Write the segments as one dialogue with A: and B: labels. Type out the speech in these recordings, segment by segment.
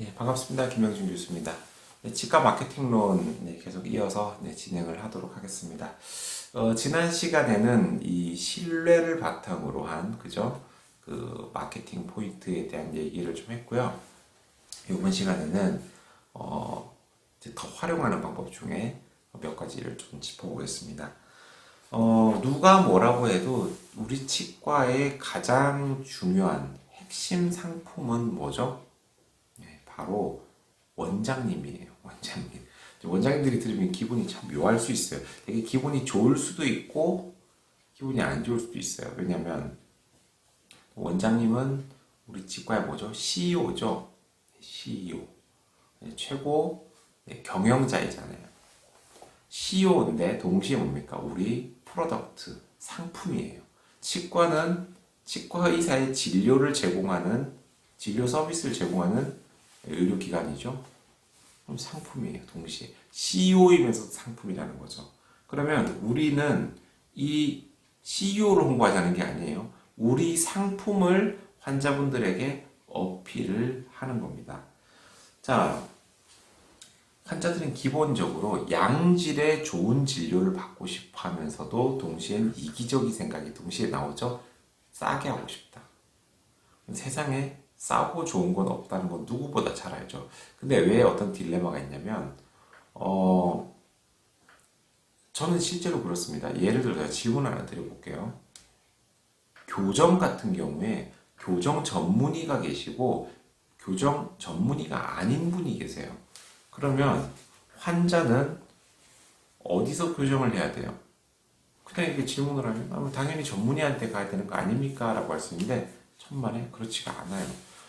A: 네, 반갑습니다. 김영준 교수입니다. 네, 치과 마케팅론 네, 계속 이어서 네, 진행을 하도록 하겠습니다. 어, 지난 시간에는 이 신뢰를 바탕으로 한 그죠? 그 마케팅 포인트에 대한 얘기를 좀 했고요. 이번 시간에는 어, 더 활용하는 방법 중에 몇 가지를 좀 짚어보겠습니다. 어, 누가 뭐라고 해도 우리 치과의 가장 중요한 핵심 상품은 뭐죠? 네, 바로 원장님이에요. 원장님. 원장님들이 들으면 기분이 참 묘할 수 있어요. 되게 기분이 좋을 수도 있고 기분이 안 좋을 수도 있어요. 왜냐면 원장님은 우리 치과의 뭐죠? CEO죠. CEO. 네, 최고 네, 경영자이잖아요. CEO인데 동시에 뭡니까? 우리 프로덕트, 상품이에요. 치과는 치과 의사의 진료를 제공하는 진료 서비스를 제공하는 의료기관이죠. 그럼 상품이에요. 동시에 CEO이면서 상품이라는 거죠. 그러면 우리는 이 CEO를 홍보하자는 게 아니에요. 우리 상품을 환자분들에게 어필을 하는 겁니다. 자, 환자들은 기본적으로 양질의 좋은 진료를 받고 싶어 하면서도 동시엔 이기적인 생각이 동시에 나오죠. 싸게 하고 싶다. 세상에 싸고 좋은 건 없다는 건 누구보다 잘 알죠. 근데 왜 어떤 딜레마가 있냐면, 어, 저는 실제로 그렇습니다. 예를 들어 질문 하나 드려볼게요. 교정 같은 경우에 교정 전문의가 계시고 교정 전문의가 아닌 분이 계세요. 그러면 환자는 어디서 교정을 해야 돼요? 그냥 이렇게 질문을 하면 아, 당연히 전문의한테 가야 되는 거 아닙니까? 라고 할 수 있는데 천만에 그렇지가 않아요.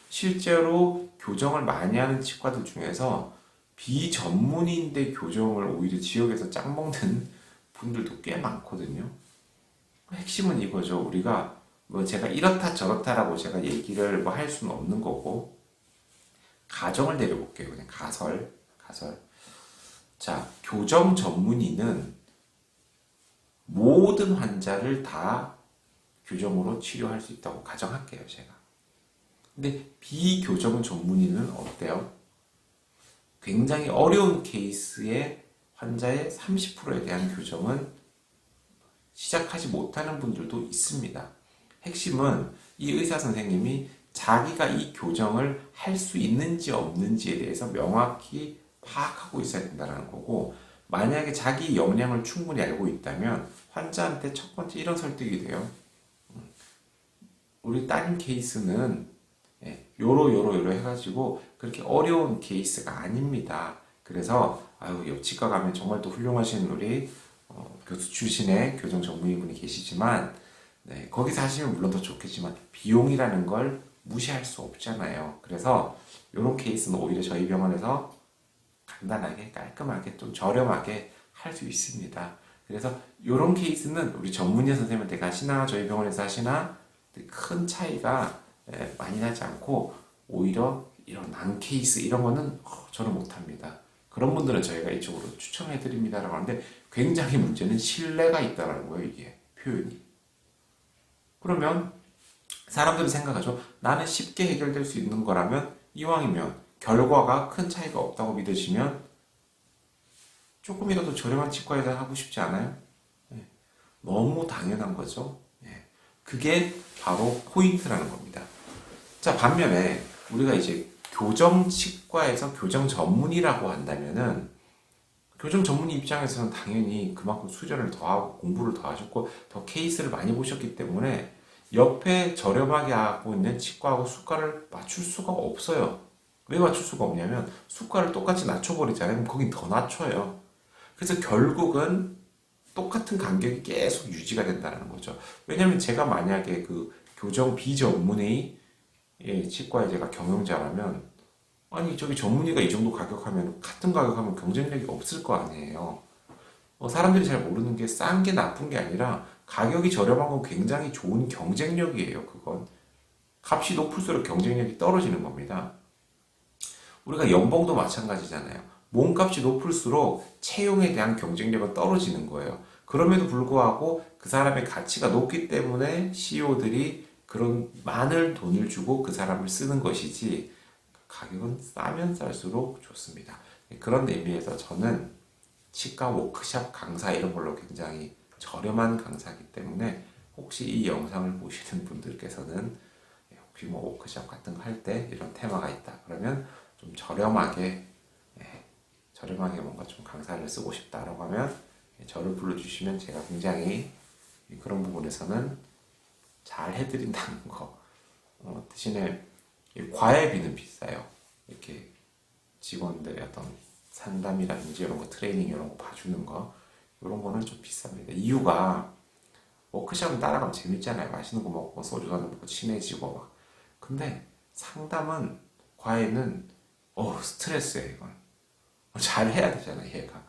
A: 실제로 교정을 많이 하는 치과들 중에서 비전문의인데 교정을 오히려 지역에서 짝 먹는 분들도 꽤 많거든요. 핵심은 이거죠. 우리가 뭐 제가 이렇다 저렇다라고 제가 얘기를 뭐 할 수는 없는 거고 가정을 내려볼게요. 그냥 가설, 가설. 자, 교정 전문의는 모든 환자를 다 교정으로 치료할 수 있다고 가정할게요, 제가. 근데 비교정 전문의는 어때요? 굉장히 어려운 케이스의 환자의 30%에 대한 교정은 시작하지 못하는 분들도 있습니다. 핵심은 이 의사 선생님이 자기가 이 교정을 할 수 있는지 없는지에 대해서 명확히 파악하고 있어야 된다는 거고, 만약에 자기 역량을 충분히 알고 있다면 환자한테 첫 번째 이런 설득이 돼요. 음, 우리 따님 케이스는 예, 요로 요로 요로 해가지고 그렇게 어려운 케이스가 아닙니다. 그래서 아유 옆치과 가면 정말 또 훌륭하신 우리 어, 교수 출신의 교정 전문의분이 계시지만 네, 거기서 하시면 물론 더 좋겠지만 비용이라는 걸 무시할 수 없잖아요. 그래서 이런 케이스는 오히려 저희 병원에서 간단하게 깔끔하게 좀 저렴하게 할 수 있습니다. 그래서 이런 케이스는 우리 전문의 선생님한테 가시나 저희 병원에서 하시나 큰 차이가 예, 많이 나지 않고 오히려 이런 난 케이스 이런 거는 어, 저는 못합니다. 그런 분들은 저희가 이쪽으로 추천해 드립니다라고 하는데 굉장히 문제는 신뢰가 있다라는 거예요 이게 표현이. 그러면 사람들은 생각하죠. 나는 쉽게 해결될 수 있는 거라면 이왕이면 결과가 큰 차이가 없다고 믿으시면 조금이라도 저렴한 치과에다 하고 싶지 않아요? 네. 너무 당연한 거죠. 네. 그게 바로 포인트라는 겁니다. 자, 반면에 우리가 이제 교정 치과에서 교정 전문이라고 한다면은 교정 전문의 입장에서는 당연히 그만큼 수련을 더 하고 공부를 더 하셨고 더 케이스를 많이 보셨기 때문에 옆에 저렴하게 하고 있는 치과하고 수가를 맞출 수가 없어요. 왜 맞출 수가 없냐면 수가를 똑같이 낮춰버리잖아요. 거긴 더 낮춰요. 그래서 결국은 똑같은 간격이 계속 유지가 된다는 거죠. 왜냐면 제가 만약에 그 교정 비전문의 예, 치과에 제가 경영자라면 아니 저기 전문의가 이 정도 가격하면 같은 가격하면 경쟁력이 없을 거 아니에요. 어, 사람들이 잘 모르는 게 싼 게 나쁜 게 아니라 가격이 저렴한 건 굉장히 좋은 경쟁력이에요. 그건 값이 높을수록 경쟁력이 떨어지는 겁니다. 우리가 연봉도 마찬가지잖아요. 몸값이 높을수록 채용에 대한 경쟁력은 떨어지는 거예요. 그럼에도 불구하고 그 사람의 가치가 높기 때문에 CEO들이 그런 많은 돈을 주고 그 사람을 쓰는 것이지 가격은 싸면 쌀수록 좋습니다. 그런 의미에서 저는 치과 워크샵 강사 이런 걸로 굉장히 저렴한 강사이기 때문에 혹시 이 영상을 보시는 분들께서는 혹시 뭐 워크샵 같은 거 할 때 이런 테마가 있다 그러면 좀 저렴하게 예, 저렴하게 뭔가 좀 강사를 쓰고 싶다라고 하면 예, 저를 불러주시면 제가 굉장히 그런 부분에서는 잘 해드린다는 거. 어, 대신에 이 과외비는 비싸요. 이렇게 직원들의 어떤 상담이라든지 이런 거 트레이닝 이런 거 봐주는 거 이런 거는 좀 비쌉니다. 이유가 워크숍은 따라가면 재밌잖아요. 맛있는 거 먹고 소주 한잔 먹고 친해지고 막. 근데 상담은 과외는 어 스트레스예요 이건. 잘 해야 되잖아요 얘가.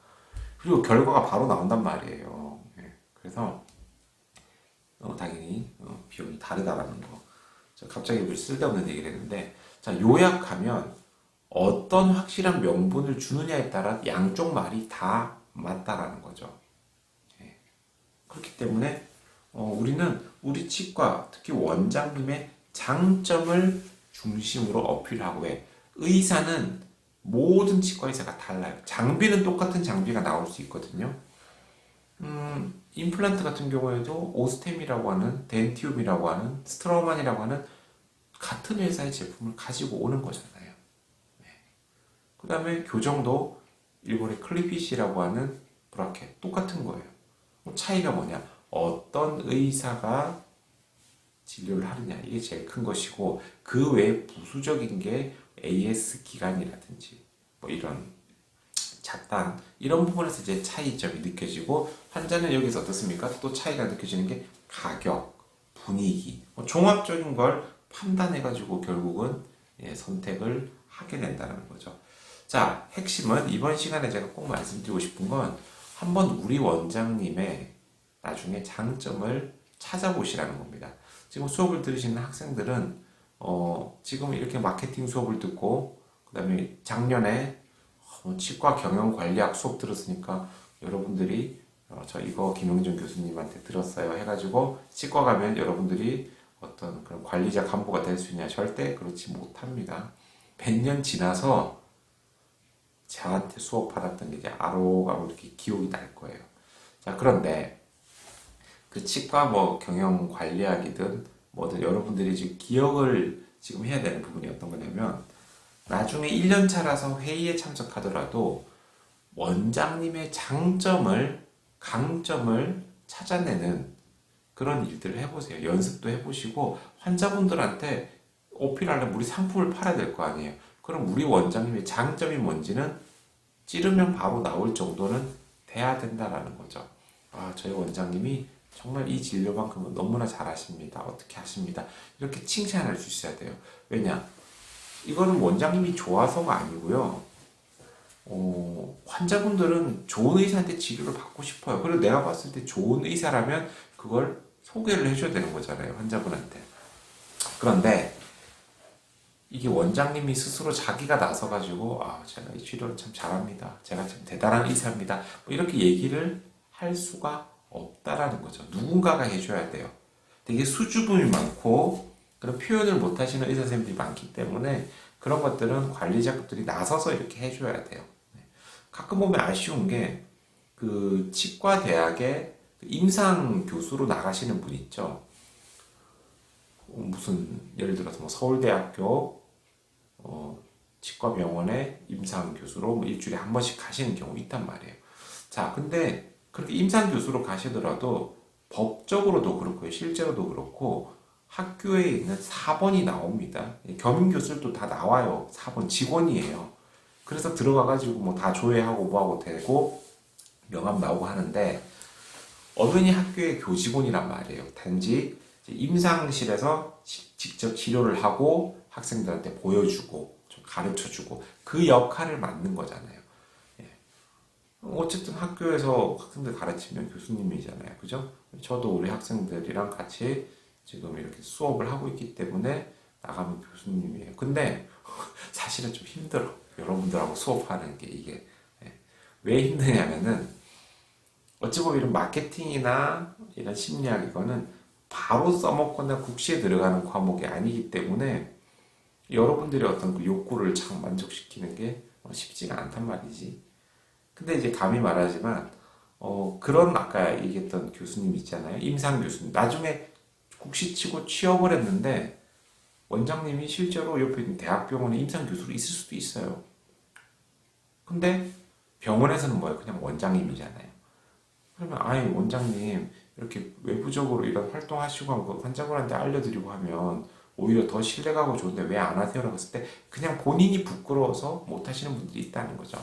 A: 그리고 결과가 바로 나온단 말이에요. 예, 그래서 어, 당연히 어, 비용이 다르다라는 거. 저 갑자기 왜 쓸데없는 얘기를 했는데 자 요약하면 어떤 확실한 명분을 주느냐에 따라 양쪽 말이 다 맞다라는 거죠. 예. 그렇기 때문에 어, 우리는 우리 치과 특히 원장님의 장점을 중심으로 어필하고 해. 의사는 모든 치과 의사가 달라요. 장비는 똑같은 장비가 나올 수 있거든요. 음, 임플란트 같은 경우에도 오스템이라고 하는 덴티움이라고 하는 스트로만이라고 하는 같은 회사의 제품을 가지고 오는 거잖아요. 그 다음에 교정도 일본의 클리피시라고 하는 브라켓 똑같은 거예요. 뭐 차이가 뭐냐? 어떤 의사가 진료를 하느냐 이게 제일 큰 것이고 그 외에 부수적인 게 AS 기간이라든지 뭐 이런 작단 이런 부분에서 이제 차이점이 느껴지고 환자는 여기서 어떻습니까? 또 차이가 느껴지는 게 가격, 분위기, 뭐 종합적인 걸 판단해 가지고 결국은 예, 선택을 하게 된다는 거죠. 자, 핵심은 이번 시간에 제가 꼭 말씀드리고 싶은 건 한번 우리 원장님의 나중에 장점을 찾아보시라는 겁니다. 지금 수업을 들으시는 학생들은 어, 지금 이렇게 마케팅 수업을 듣고 그 다음에 작년에 어, 치과 경영 관리학 수업 들었으니까 여러분들이 어, 저 이거 김용준 교수님한테 들었어요 해가지고 치과 가면 여러분들이 어떤 그런 관리자 간부가 될 수 있냐 절대 그렇지 못합니다. 100년 지나서 저한테 수업 받았던 게 이제 아로가로 이렇게 기억이 날 거예요. 자 그런데 그 치과 뭐 경영 관리학이든 뭐든 여러분들이 지금 기억을 지금 해야 되는 부분이 어떤 거냐면 나중에 1년 차라서 회의에 참석하더라도 원장님의 장점을 강점을 찾아내는 그런 일들을 해보세요. 연습도 해보시고 환자분들한테 어필하려면 우리 상품을 팔아야 될 거 아니에요. 그럼 우리 원장님의 장점이 뭔지는 찌르면 바로 나올 정도는 돼야 된다라는 거죠. 아, 저희 원장님이 정말 이 진료만큼은 너무나 잘하십니다. 어떻게 하십니다. 이렇게 수 있어야 돼요. 왜냐? 이거는 원장님이 좋아서가 아니고요. 어, 환자분들은 좋은 의사한테 치료를 받고 싶어요. 그리고 내가 봤을 때 좋은 의사라면 그걸 소개를 해줘야 되는 거잖아요. 환자분한테. 그런데 이게 원장님이 스스로 자기가 나서가지고 아 제가 이 치료를 참 잘합니다. 제가 참 대단한 의사입니다. 뭐 이렇게 얘기를 할 수가 없다라는 거죠. 누군가가 해줘야 돼요. 되게 수줍음이 많고 그런 표현을 못 하시는 의사 선생님들이 많기 때문에 그런 것들은 관리자급들이 나서서 이렇게 해줘야 돼요. 네. 가끔 보면 아쉬운 게 그 치과 대학에 그 임상 교수로 나가시는 분 있죠. 어, 무슨 예를 들어서 뭐 서울대학교 어, 치과병원의 임상 교수로 뭐 일주일에 한 번씩 가시는 경우 있단 말이에요. 자, 근데 그렇게 임상 교수로 가시더라도 법적으로도 그렇고요, 실제로도 그렇고 학교에 있는 4번이 나옵니다. 겸임 교수들도 다 나와요. 4번 직원이에요. 그래서 들어가가지고 뭐 다 조회하고 뭐하고 되고 명함 나오고 하는데 어른이 학교의 교직원이란 말이에요. 단지 임상실에서 직접 치료를 하고 학생들한테 보여주고 좀 가르쳐주고 그 역할을 맡는 거잖아요. 예. 어쨌든 학교에서 학생들 가르치면 교수님이잖아요. 그죠? 저도 우리 학생들이랑 같이 지금 이렇게 수업을 하고 있기 때문에 나가면 교수님이에요. 근데 사실은 좀 힘들어. 여러분들하고 수업하는 게 이게 예. 왜 힘드냐면은 어찌 보면 이런 마케팅이나 이런 심리학 이거는 바로 써먹거나 국시에 들어가는 과목이 아니기 때문에 여러분들의 어떤 그 욕구를 참 만족시키는 게 어, 쉽지가 않단 말이지. 근데 이제 감히 말하지만 어, 그런 아까 얘기했던 교수님 있잖아요. 임상 교수님. 나중에 국시치고 취업을 했는데 원장님이 실제로 옆에 있는 대학병원에 임상 교수로 있을 수도 있어요. 근데 병원에서는 뭐예요? 그냥 원장님이잖아요. 그러면 아이 원장님 이렇게 외부적으로 이런 활동하시고 하고 환자분한테 알려드리고 하면 오히려 더 신뢰가고 좋은데 왜 안 하세요 라고 했을 때 그냥 본인이 부끄러워서 못 하시는 분들이 있다는 거죠.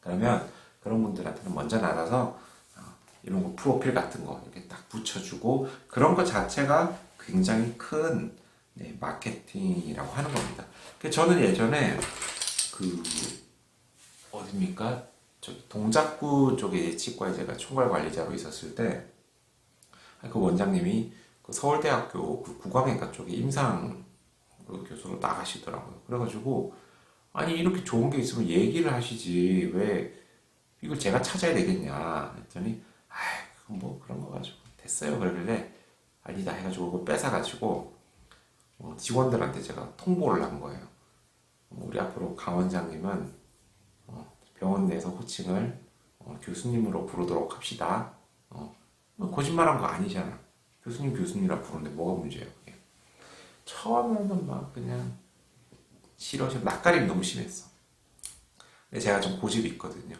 A: 그러면 그런 분들한테는 먼저 나가서 어, 이런 거 프로필 같은 거 이렇게 딱 붙여주고 그런 것 자체가 굉장히 큰 네, 마케팅이라고 하는 겁니다. 저는 예전에 그 어딥니까? 저 동작구 쪽에 치과에 제가 총괄 관리자로 있었을 때 그 원장님이 그 서울대학교 그 국악외과 쪽에 임상 그 교수로 나가시더라고요. 그래가지고 아니 이렇게 좋은 게 있으면 얘기를 하시지 왜 이걸 제가 찾아야 되겠냐 했더니 뭐 그런 거 가지고 됐어요 그러길래 아니다 해가지고 그거 뺏어가지고 어, 직원들한테 제가 통보를 한 거예요. 어, 우리 앞으로 강 원장님은 어, 병원 내에서 호칭을 어, 교수님으로 부르도록 합시다. 어, 뭐 거짓말한 거 아니잖아. 교수님 교수님이라 부르는데 뭐가 문제예요 그게. 처음에는 막 그냥 싫어 싫어 낯가림이 너무 심했어. 근데 제가 좀 고집이 있거든요.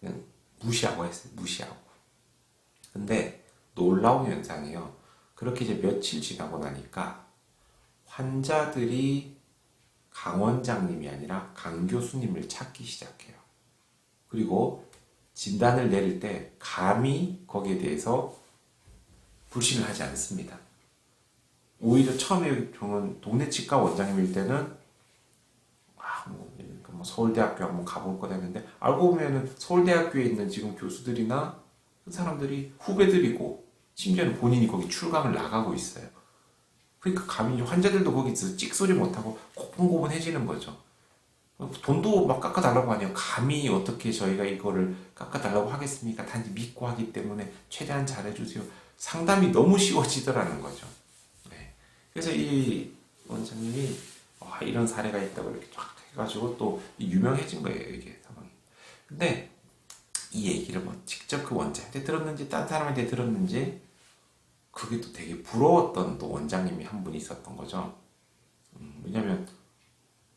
A: 그냥 무시하고 했어요. 무시하고. 근데 놀라운 현상이요. 그렇게 이제 며칠 지나고 나니까 환자들이 강 원장님이 아니라 강 교수님을 찾기 시작해요. 그리고 진단을 내릴 때 감히 거기에 대해서 불신을 하지 않습니다. 오히려 처음에 저는 동네 치과 원장님일 때는 아, 뭐 서울대학교 한번 가볼 거다 했는데 알고 보면은 서울대학교에 있는 지금 교수들이나 그 사람들이 후배들이고 심지어는 본인이 거기 출강을 나가고 있어요. 그러니까 감히 환자들도 거기서 찍소리 못하고 고분고분해지는 거죠. 돈도 막 깎아달라고 하네요. 감히 어떻게 저희가 이거를 깎아달라고 하겠습니까? 단지 믿고 하기 때문에 최대한 잘해주세요. 상담이 너무 쉬워지더라는 거죠. 네. 그래서 이 원장님이 와, 이런 사례가 있다고 이렇게 쫙 해가지고 또 유명해진 거예요, 이게 상황이. 근데 이 얘기를 뭐 직접 그 원장한테 들었는지 딴 사람한테 들었는지 그게 또 되게 부러웠던 또 원장님이 한 분이 있었던 거죠. 음, 왜냐면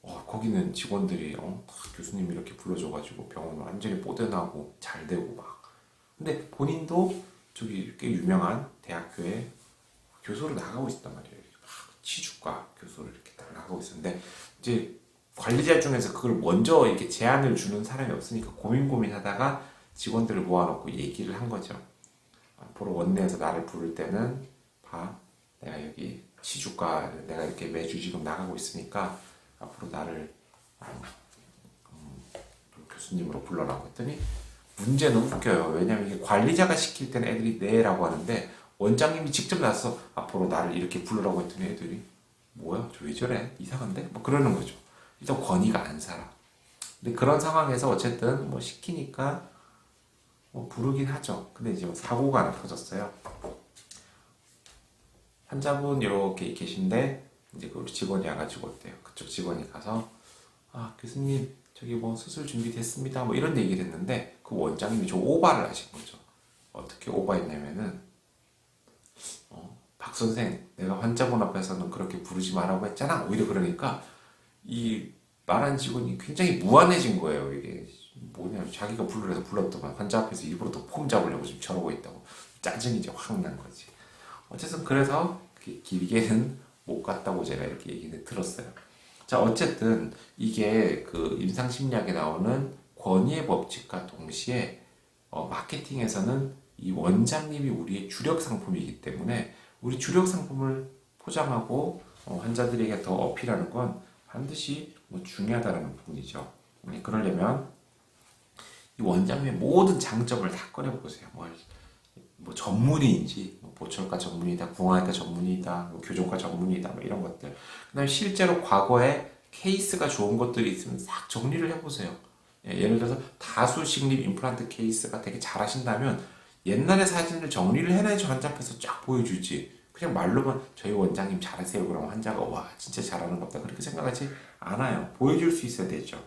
A: 어, 거기는 직원들이 어, 다 교수님 이렇게 불러줘가지고 병원 완전히 뽀대나고 잘 되고 막. 근데 본인도 저기 꽤 유명한 대학교에 교수로 나가고 있단 말이에요. 막 치주과 교수를 이렇게 딱 나가고 있었는데 이제 관리자 중에서 그걸 먼저 이렇게 제안을 주는 사람이 없으니까 고민 고민하다가 직원들을 모아놓고 얘기를 한 거죠. 앞으로 원내에서 나를 부를 때는 봐, 내가 여기 치주과 내가 이렇게 매주 지금 나가고 있으니까 앞으로 나를 어, 음, 교수님으로 불러라고 했더니 문제는 웃겨요. 왜냐면 이게 관리자가 시킬 때는 애들이 네라고 하는데 원장님이 직접 나서 앞으로 나를 이렇게 부르라고 했더니 애들이 뭐야? 저 왜 저래? 이상한데? 뭐 그러는 거죠. 일단 권위가 안 살아. 근데 그런 상황에서 어쨌든 뭐 시키니까 뭐 부르긴 하죠. 근데 이제 뭐 사고가 하나 터졌어요. 환자분 이렇게 계신데 이제 그 직원이 와가지고 어때요? 그쪽 직원이 가서 아 교수님 저기 뭐 수술 준비됐습니다. 뭐 이런 얘기를 했는데 그 원장님이 좀 오바를 하신 거죠. 어떻게 오바했냐면은 어, 박 선생 내가 환자분 앞에서는 그렇게 부르지 말라고 했잖아. 오히려 그러니까 이 말한 직원이 굉장히 무안해진 거예요. 이게 뭐냐 자기가 불러서 불렀더만 환자 앞에서 일부러 더 폼 잡으려고 지금 저러고 있다고 짜증이 이제 확 난 거지. 어쨌든 그래서 길게는 못 갔다고 제가 이렇게 얘기를 들었어요. 자, 어쨌든 이게 그 임상심리학에 나오는 권위의 법칙과 동시에 어, 마케팅에서는 이 원장님이 우리의 주력 상품이기 때문에 우리 주력 상품을 포장하고 어, 환자들에게 더 어필하는 건 반드시 뭐 중요하다는 부분이죠. 음, 그러려면 이 원장님의 모든 장점을 다 꺼내보세요. 뭐, 뭐 전문의인지 뭐 보철과 전문의다, 궁화외과 전문의다, 뭐 교정과 전문의다, 뭐 이런 것들. 그다음에 실제로 과거에 케이스가 좋은 것들이 있으면 싹 정리를 해보세요. 예, 예를 들어서 다수 식립 임플란트 케이스가 되게 잘하신다면 옛날의 사진을 정리를 해놔야지 환자 앞에서 쫙 보여주지. 그냥 말로만 저희 원장님 잘하세요 그러면 환자가 와 진짜 잘하는 것 같다 그렇게 생각하지 않아요 보여줄 수 있어야 되죠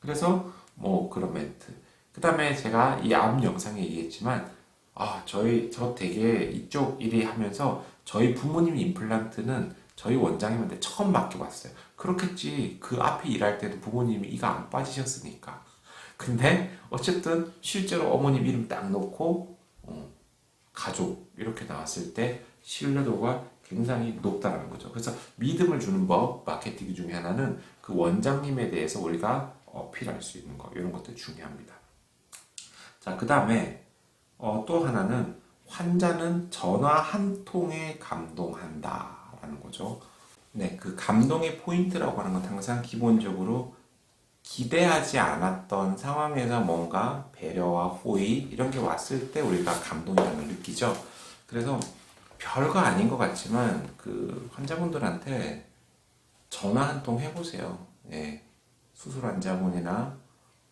A: 그래서 뭐 그런 멘트 그 다음에 제가 이 앞 영상에 얘기했지만 아 저희 저 되게 이쪽 일이 하면서 저희 부모님 임플란트는 저희 원장님한테 처음 맡겨봤어요 그렇겠지 그 앞에 일할 때도 부모님이 이가 안 빠지셨으니까 근데 어쨌든 실제로 어머님 이름 딱 넣고 어, 가족 이렇게 나왔을 때 신뢰도가 굉장히 높다는 거죠. 그래서 믿음을 주는 법 마케팅 중에 하나는 그 원장님에 대해서 우리가 어필할 수 있는 거 이런 것도 중요합니다. 자, 그 다음에 어, 또 하나는 환자는 전화 한 통에 감동한다 라는 거죠. 네, 그 감동의 포인트라고 하는 건 항상 기본적으로 기대하지 않았던 상황에서 뭔가 배려와 호의 이런 게 왔을 때 우리가 감동이라는 걸 느끼죠. 그래서 별거 아닌 것 같지만 그 환자분들한테 전화 한 통 해보세요. 예. 수술 환자분이나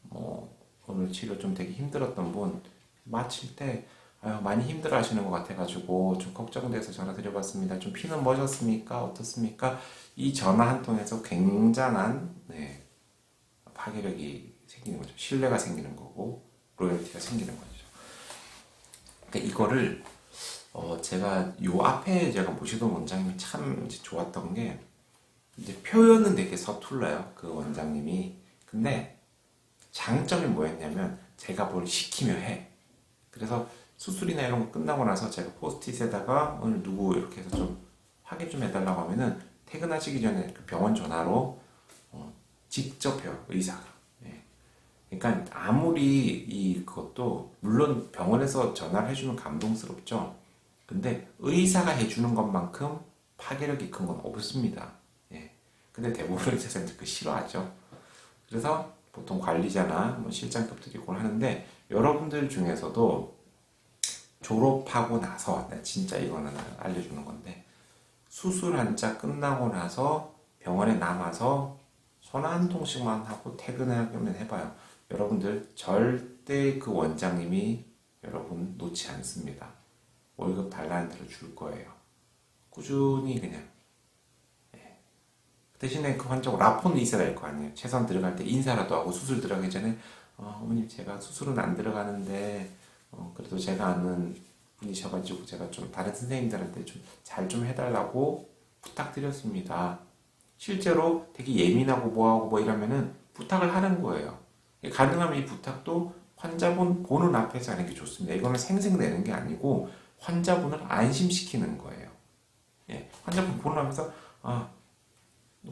A: 뭐 오늘 치료 좀 되게 힘들었던 분 마칠 때 아유, 많이 힘들어 하시는 것 같아가지고 좀 걱정돼서 전화 드려봤습니다. 좀 피는 멋졌습니까? 어떻습니까? 이 전화 한 통에서 굉장한 네, 파괴력이 생기는 거죠. 신뢰가 생기는 거고 로열티가 생기는 거죠. 그러니까 이거를 어 제가 요 앞에 제가 모시던 원장님이 참 좋았던 게 이제 표현은 되게 서툴러요. 그 원장님이. 근데 장점이 뭐였냐면 제가 뭘 시키면 해. 그래서 수술이나 이런 거 끝나고 나서 제가 포스트잇에다가 오늘 누구 이렇게 해서 좀 확인 좀 해달라고 하면은 퇴근하시기 전에 그 병원 전화로 어, 직접 해요 의사가. 예. 그러니까 아무리 이 그것도 물론 병원에서 전화를 해주면 감동스럽죠. 근데 의사가 해주는 것만큼 파괴력이 큰 건 없습니다. 예. 근데 대부분 의사들은 그 싫어하죠. 그래서 보통 관리자나 뭐 실장급들이 그걸 하는데 여러분들 중에서도 졸업하고 나서 나 진짜 이거는 알려주는 건데 수술 한자 끝나고 나서 병원에 남아서 전화 한 통씩만 하고 퇴근하면 해봐요. 여러분들 절대 그 원장님이 여러분 놓지 않습니다. 월급 달라는 대로 줄 거예요. 꾸준히 그냥. 예. 대신에 그 환자가 라폰도 있어야 될 거 아니에요. 최소한 들어갈 때 인사라도 하고 수술 들어가기 전에 어, 어머님 제가 수술은 안 들어가는데 어, 그래도 제가 아는 분이셔가지고 제가 좀 다른 선생님들한테 좀잘좀 해달라고 부탁드렸습니다. 실제로 되게 예민하고 뭐하고 뭐 이러면은 부탁을 하는 거예요. 가능하면 이 부탁도 환자분 보는 앞에서 하는 게 좋습니다. 이거는 생생내는 게 아니고 환자분을 안심시키는 거예요. 예, 환자분 보는 앞에서 아,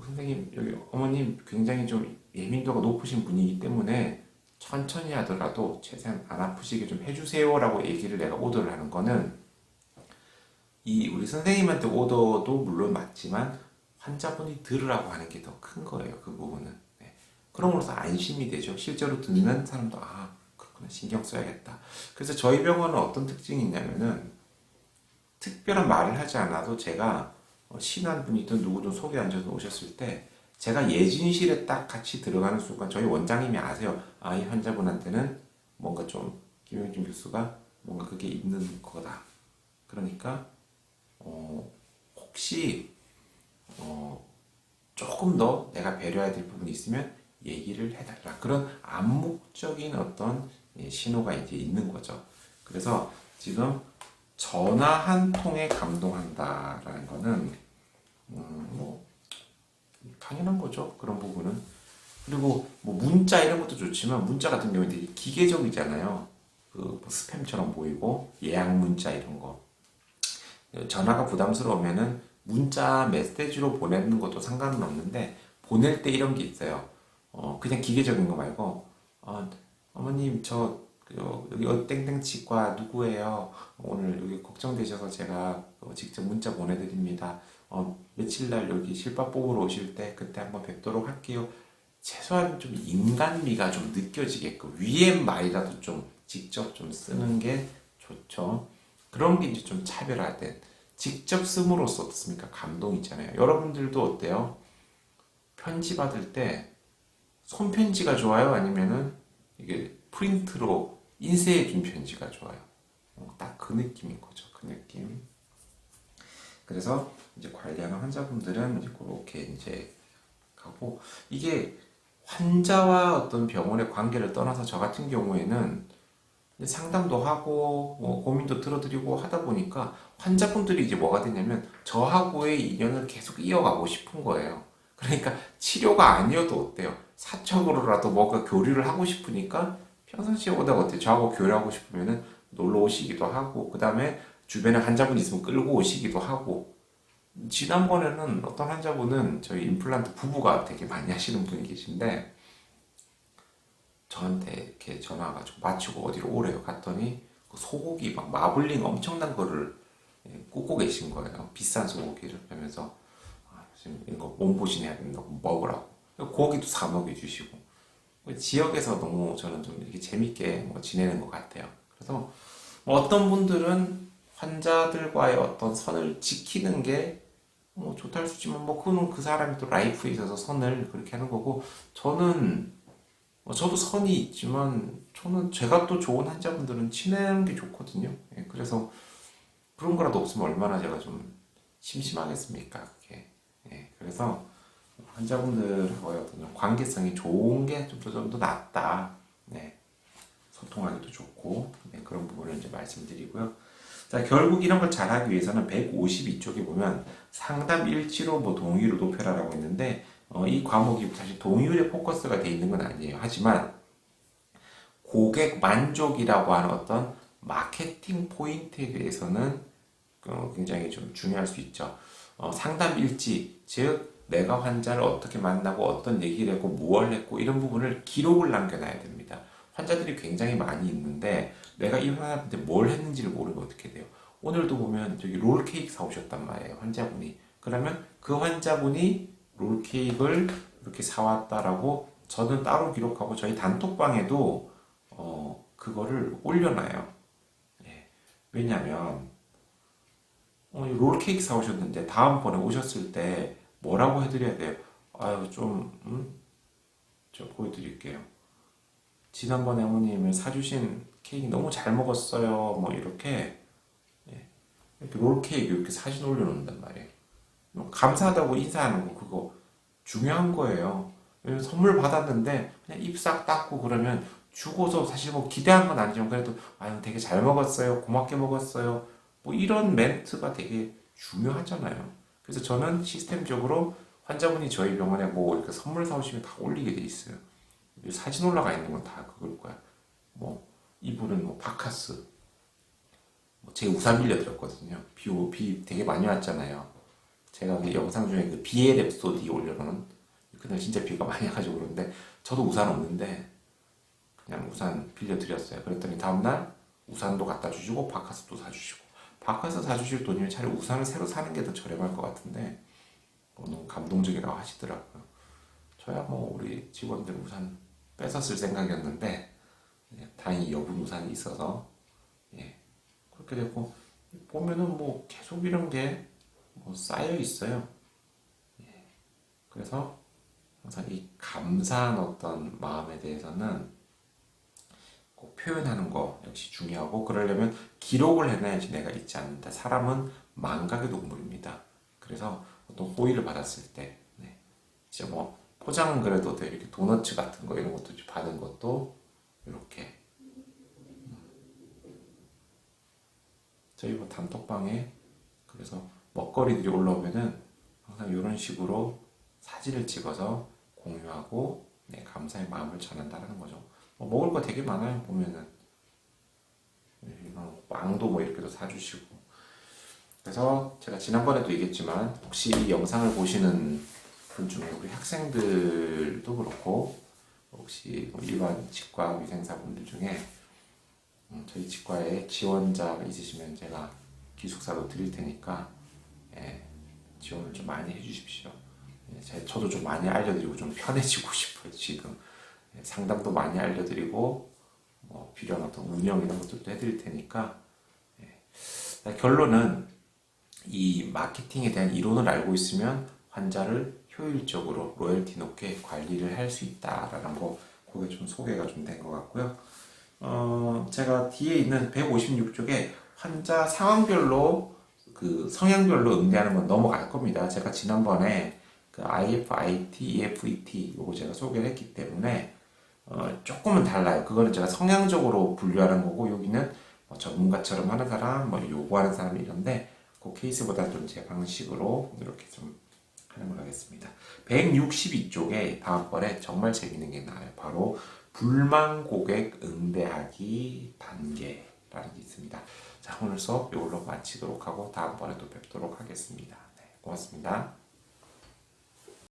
A: 선생님 여기 어머님 굉장히 좀 예민도가 높으신 분이기 때문에 천천히 하더라도 최대한 안 아프시게 좀 해주세요라고 얘기를 내가 오더를 하는 거는 이 우리 선생님한테 오더도 물론 맞지만 환자분이 들으라고 하는 게 더 큰 거예요 그 부분은. 네. 그럼으로써 안심이 되죠. 실제로 듣는 사람도 아 그렇구나. 신경 써야겠다. 그래서 저희 병원은 어떤 특징이 있냐면은 특별한 말을 하지 않아도 제가 어, 신한 분이든 누구든 속에 앉아서 오셨을 때 제가 예진실에 딱 같이 들어가는 순간 저희 원장님이 아세요. 아, 이 환자분한테는 뭔가 좀 김용진 교수가 뭔가 그게 있는 거다. 그러니까 어, 혹시 어, 조금 더 내가 배려해야 될 부분이 있으면 얘기를 해달라. 그런 암묵적인 어떤 예, 신호가 이제 있는 거죠. 그래서 지금 전화 한 통에 감동한다라는 거는 음, 뭐 당연한 거죠. 그런 부분은. 그리고 뭐 문자 이런 것도 좋지만 문자 같은 경우에 되게 기계적이잖아요. 그뭐 스팸처럼 보이고 예약 문자 이런 거. 전화가 부담스러우면은 문자 메시지로 보내는 것도 상관은 없는데 보낼 때 이런 게 있어요. 어 그냥 기계적인 거 말고 어, 어머님 저 여기 어, 땡땡 치과 누구예요? 오늘 여기 걱정되셔서 제가 어, 직접 문자 보내드립니다. 어, 며칠 날 여기 실밥 뽑으러 오실 때 그때 한번 뵙도록 할게요. 최소한 좀 인간미가 좀 느껴지게끔 위에 말이라도 좀 직접 좀 쓰는 게 좋죠. 그런 게 이제 좀 차별화된 직접 씀으로써 어떻습니까? 감동 있잖아요. 여러분들도 어때요? 편지 받을 때 손편지가 좋아요? 아니면은 이게 프린트로 인쇄해 준 편지가 좋아요. 딱 그 느낌인 거죠. 그 느낌. 그래서 이제 관리하는 환자분들은 이제 그렇게 이제 가고 이게 환자와 어떤 병원의 관계를 떠나서 저 같은 경우에는 상담도 하고 뭐 고민도 들어드리고 하다 보니까 환자분들이 이제 뭐가 되냐면 저하고의 인연을 계속 이어가고 싶은 거예요. 그러니까 치료가 아니어도 어때요? 사적으로라도 뭔가 교류를 하고 싶으니까 평상시에 보다 어때요? 저하고 교류하고 싶으면은 놀러 오시기도 하고 그 다음에 주변에 환자분 있으면 끌고 오시기도 하고 지난번에는 어떤 환자분은 저희 임플란트 부부가 되게 많이 하시는 분이 계신데 저한테 이렇게 전화 와가지고 마치고 어디로 오래요? 갔더니 그 소고기 막 마블링 엄청난 거를 예, 굽고 계신 거예요. 비싼 소고기를 그러면서 아, 지금 이거 몸보신 해야 된다고 먹으라고. 고기도 사 먹여주시고. 지역에서 너무 저는 좀 이렇게 재밌게 뭐 지내는 것 같아요. 그래서 뭐 어떤 분들은 환자들과의 어떤 선을 지키는 게 뭐 좋다 할 수 있지만 뭐 그거는 그 사람이 또 라이프에 있어서 선을 그렇게 하는 거고 저는 뭐 저도 선이 있지만 저는 제가 또 좋은 환자분들은 친해하는 게 좋거든요. 예, 그래서 그런 거라도 없으면 얼마나 제가 좀 심심하겠습니까? 그게. 예, 그래서 환자분들하고의 어떤 좀 관계성이 좋은 게 좀 더 좀더 낫다. 네. 소통하기도 좋고 네, 그런 부분을 이제 말씀드리고요. 자, 결국 이런 걸 잘하기 위해서는 152쪽에 보면 상담 일치로 뭐 동의율을 높여라라고 했는데 어, 이 과목이 사실 동의율에 포커스가 돼 있는 건 아니에요. 하지만 고객 만족이라고 하는 어떤 마케팅 포인트에 대해서는 어, 굉장히 좀 중요할 수 있죠. 어, 상담 일지, 즉 내가 환자를 어떻게 만나고 어떤 얘기를 했고 무엇을 했고 이런 부분을 기록을 남겨놔야 됩니다. 환자들이 굉장히 많이 있는데 내가 이 환자한테 뭘 했는지를 모르면 어떻게 돼요? 오늘도 보면 저기 롤 케이크 사오셨단 말이에요 환자분이. 그러면 그 환자분이 롤 케이크를 이렇게 사왔다라고 저는 따로 기록하고 저희 단톡방에도 어 그거를 올려놔요. 예. 왜냐면 어, 롤 케이크 사오셨는데 다음번에 오셨을 때 뭐라고 해드려야 돼요? 아유 좀 음? 저 보여드릴게요. 지난번에 어머님이 사주신 케이크 너무 잘 먹었어요. 뭐 이렇게 예. 이렇게 롤 케이크 이렇게 사진 올려놓는단 말이에요. 뭐 감사하다고 인사하는 거 그거 중요한 거예요. 선물 받았는데 그냥 입 싹 닦고 그러면 주고서 사실 뭐 기대한 건 아니지만 그래도 아유 되게 잘 먹었어요. 고맙게 먹었어요. 뭐 이런 멘트가 되게 중요하잖아요. 그래서 저는 시스템적으로 환자분이 저희 병원에 뭐 이렇게 선물 사오시면 다 올리게 돼 있어요. 사진 올라가 있는 건 다 그걸 거야. 뭐 이분은 뭐 바카스 뭐제 우산 빌려드렸거든요. 비, 오- 비 되게 많이 왔잖아요. 제가 그 영상 중에 그 비의 랩소디 올려놓은 그날 진짜 비가 많이 와가지고 그러는데 저도 우산 없는데 그냥 우산 빌려드렸어요. 그랬더니 다음날 우산도 갖다 주시고 바카스도 사주시고 바카스 사주실 돈이면 차라리 우산을 새로 사는 게 더 저렴할 것 같은데 어, 너무 감동적이라고 하시더라고요. 저야 뭐 우리 직원들 우산 뺏었을 생각이었는데 예, 다행히 여분 우산이 있어서 예, 그렇게 됐고 보면은 뭐 계속 이런 게 뭐 쌓여 있어요. 예, 그래서 항상 이 감사한 어떤 마음에 대해서는 꼭 표현하는 거 역시 중요하고 그러려면 기록을 해놔야지 내가 잊지 않는다. 사람은 망각의 동물입니다. 그래서 어떤 호의를 받았을 때 네, 진짜 뭐 포장은 그래도 돼 이렇게 도너츠 같은 거 이런 것도 받은 것도 이렇게 음. 저희 뭐 단톡방에 그래서 먹거리들이 올라오면은 항상 이런 식으로 사진을 찍어서 공유하고 네, 감사의 마음을 전한다는 거죠. 뭐 먹을 거 되게 많아요 보면은 이런 빵도 뭐 이렇게도 사주시고 그래서 제가 지난번에도 얘기했지만 혹시 이 영상을 보시는 분 중에 우리 학생들도 그렇고 혹시 뭐 일반 치과 위생사분들 중에 음, 저희 치과에 지원자가 있으시면 제가 기숙사도 드릴 테니까 예, 지원을 좀 많이 해주십시오. 예, 제- 저도 좀 많이 알려드리고 좀 편해지고 싶어요 지금 예, 상담도 많이 알려드리고 뭐 필요한 어떤 운영 이런 것들도 해드릴 테니까 예. 결론은 이 마케팅에 대한 이론을 알고 있으면 환자를 효율적으로 로열티 높게 관리를 할 수 있다라는 거 그게 좀 소개가 좀 된 것 같고요. 어, 제가 뒤에 있는 156쪽에 환자 상황별로 그 성향별로 응대하는 건 넘어갈 겁니다. 제가 지난번에 그 IFIT, EFET 요거 제가 소개를 했기 때문에 어, 조금은 달라요. 그거는 제가 성향적으로 분류하는 거고 여기는 뭐 전문가처럼 하는 사람, 뭐 요구하는 사람 이런데 그 케이스보다 좀 제 방식으로 이렇게 좀 하는 걸 하겠습니다. 162쪽에 다음번에 정말 재밌는 게 나와요. 바로 불만 고객 응대하기 단계라는 게 있습니다. 자, 오늘 수업 이걸로 마치도록 하고 다음번에 또 뵙도록 하겠습니다. 네, 고맙습니다.